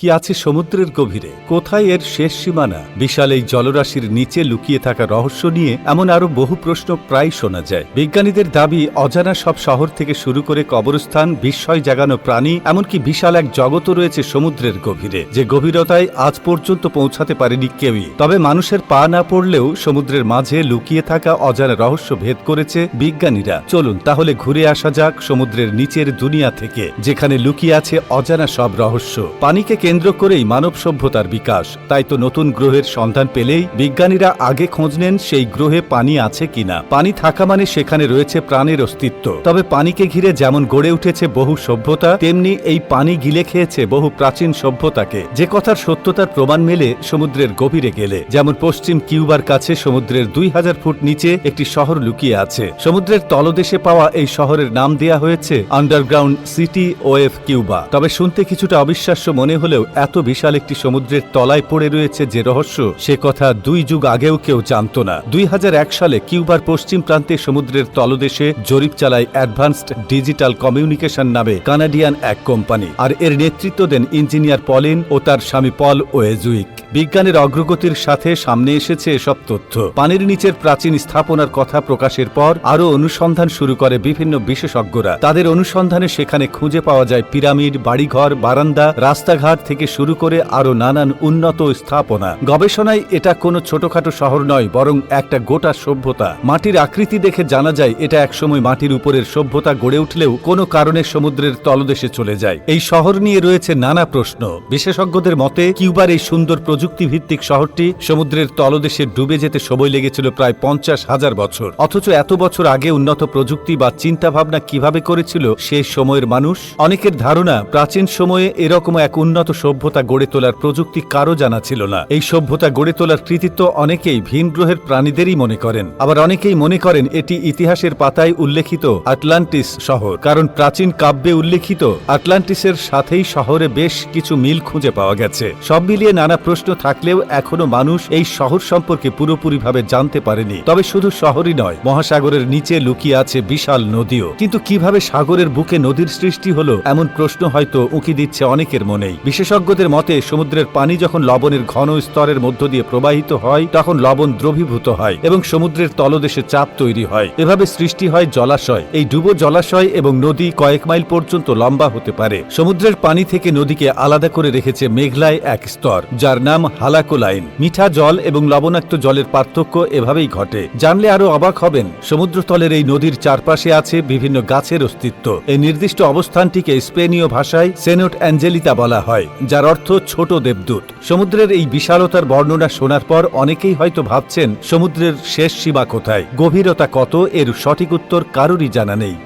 কি আছে সমুদ্রের গভীরে? কোথায় এর শেষ সীমানা? বিশাল এই জলরাশির নিচে লুকিয়ে থাকা রহস্য নিয়ে এমন আরও বহু প্রশ্ন প্রায় শোনা যায়। বিজ্ঞানীদের দাবি, অজানা সব শহর থেকে শুরু করে কবরস্থান, বিস্ময় জাগানো প্রাণী, এমনকি বিশাল এক জগতও রয়েছে সমুদ্রের গভীরে, যে গভীরতায় আজ পর্যন্ত পৌঁছাতে পারেনি কেউই। তবে মানুষের পা না পড়লেও সমুদ্রের মাঝে লুকিয়ে থাকা অজানা রহস্য ভেদ করেছে বিজ্ঞানীরা। চলুন তাহলে ঘুরে আসা যাক সমুদ্রের নিচের দুনিয়া থেকে, যেখানে লুকিয়ে আছে অজানা সব রহস্য। পানিকে কেন্দ্র করেই মানব সভ্যতার বিকাশ। তাই তো নতুন গ্রহের সন্ধান পেলেই বিজ্ঞানীরা আগে খোঁজ নেন সেই গ্রহে পানি আছে কিনা। পানি থাকা মানে সেখানে রয়েছে প্রাণের অস্তিত্ব। তবে পানিকে ঘিরে যেমন গড়ে উঠেছে বহু সভ্যতা, তেমনি এই পানি গিলে খেয়েছে বহু প্রাচীন সভ্যতাকে। যে কথার সত্যতার প্রমাণ মেলে সমুদ্রের গভীরে গেলে। যেমন পশ্চিম কিউবার কাছে সমুদ্রের দুই হাজার ফুট নিচে একটি শহর লুকিয়ে আছে। সমুদ্রের তলদেশে পাওয়া এই শহরের নাম দেয়া হয়েছে আন্ডারগ্রাউন্ড সিটি ওয়েভ কিউবা। তবে শুনতে কিছুটা অবিশ্বাস্য মনে হলেও এত বিশাল একটি সমুদ্রের তলায় পড়ে রয়েছে যে রহস্য, সে কথা দুই যুগ আগেও কেউ জানত না। দুই হাজার এক সালে কিউবার পশ্চিম প্রান্তে সমুদ্রের তলদেশে জরিপ চালায় অ্যাডভান্সড ডিজিটাল কমিউনিকেশন নামে কানাডিয়ান এক কোম্পানি। আর এর নেতৃত্ব দেন ইঞ্জিনিয়ার পলিন ও তার স্বামী পল ওয়েজুইক। বিজ্ঞানের অগ্রগতির সাথে সামনে এসেছে এসব তথ্য। পানির নিচের প্রাচীন স্থাপনার কথা প্রকাশের পর আরও অনুসন্ধান শুরু করে বিভিন্ন বিশেষজ্ঞরা। তাদের অনুসন্ধানে সেখানে খুঁজে পাওয়া যায় পিরামিড, বাড়িঘর, বারান্দা, রাস্তাঘাট থেকে শুরু করে আরও নানান উন্নত স্থাপনা। গবেষণায় এটা কোনো ছোটখাটো শহর নয়, বরং একটা গোটা সভ্যতা। মাটির আকৃতি দেখে জানা যায়, এটা একসময় মাটির উপরের সভ্যতা গড়ে উঠলেও কোনো কারণে সমুদ্রের তলদেশে চলে যায়। এই শহর নিয়ে রয়েছে নানা প্রশ্ন। বিশেষজ্ঞদের মতে, কিউবার এই সুন্দর প্রযুক্তি ভিত্তিক শহরটি সমুদ্রের তলদেশে ডুবে যেতে সময় লেগেছিল প্রায় পঞ্চাশ হাজার বছর। অথচ এত বছর আগে উন্নত প্রযুক্তি বা চিন্তা ভাবনা কীভাবে করেছিল সেই সময়ের মানুষ? অনেকের ধারণা, প্রাচীন সময়ে এরকম এক উন্নত সভ্যতা গড়ে তোলার প্রযুক্তি কারও জানা ছিল না। এই সভ্যতা গড়ে তোলার কৃতিত্ব অনেকেই ভিন গ্রহের প্রাণীদেরই মনে করেন। আবার অনেকেই মনে করেন এটি ইতিহাসের পাতায় উল্লেখিত আটলান্টিস শহর, কারণ প্রাচীন কাব্যে উল্লেখিত আটলান্টিসের সাথেই শহরে বেশ কিছু মিল খুঁজে পাওয়া গেছে। সব মিলিয়ে নানা প্রশ্ন থাকলেও এখনও মানুষ এই শহর সম্পর্কে পুরোপুরিভাবে জানতে পারেনি। তবে শুধু শহরই নয়, মহাসাগরের নিচে লুকিয়ে আছে বিশাল নদীও। কিন্তু কীভাবে সাগরের বুকে নদীর সৃষ্টি হলো, এমন প্রশ্ন হয়তো উঁকি দিচ্ছে অনেকের মনেই। বিশেষজ্ঞদের মতে, সমুদ্রের পানি যখন লবণের ঘন স্তরের মধ্য দিয়ে প্রবাহিত হয়, তখন লবণ দ্রবীভূত হয় এবং সমুদ্রের তলদেশে চাপ তৈরি হয়। এভাবে সৃষ্টি হয় জলাশয়। এই ডুবো জলাশয় এবং নদী কয়েক মাইল পর্যন্ত লম্বা হতে পারে। সমুদ্রের পানি থেকে নদীকে আলাদা করে রেখেছে মেঘলায় এক স্তর, যার নাম হালাকো লাইন মিঠা জল এবং লবণাক্ত জলের পার্থক্য এভাবেই ঘটে। জানলে আরও অবাক হবেন, সমুদ্রতলের এই নদীর চারপাশে আছে বিভিন্ন গাছের অস্তিত্ব। এই নির্দিষ্ট অবস্থানটিকে স্পেনীয় ভাষায় সেনোট অ্যাঞ্জেলিতা বলা হয়, যার অর্থ ছোট দেবদূত। সমুদ্রের এই বিশালতার বর্ণনা শোনার পর অনেকেই হয়তো ভাবছেন, সমুদ্রের শেষ সীমা কোথায়? গভীরতা কত? এর সঠিক উত্তর কারোরই জানা নেই।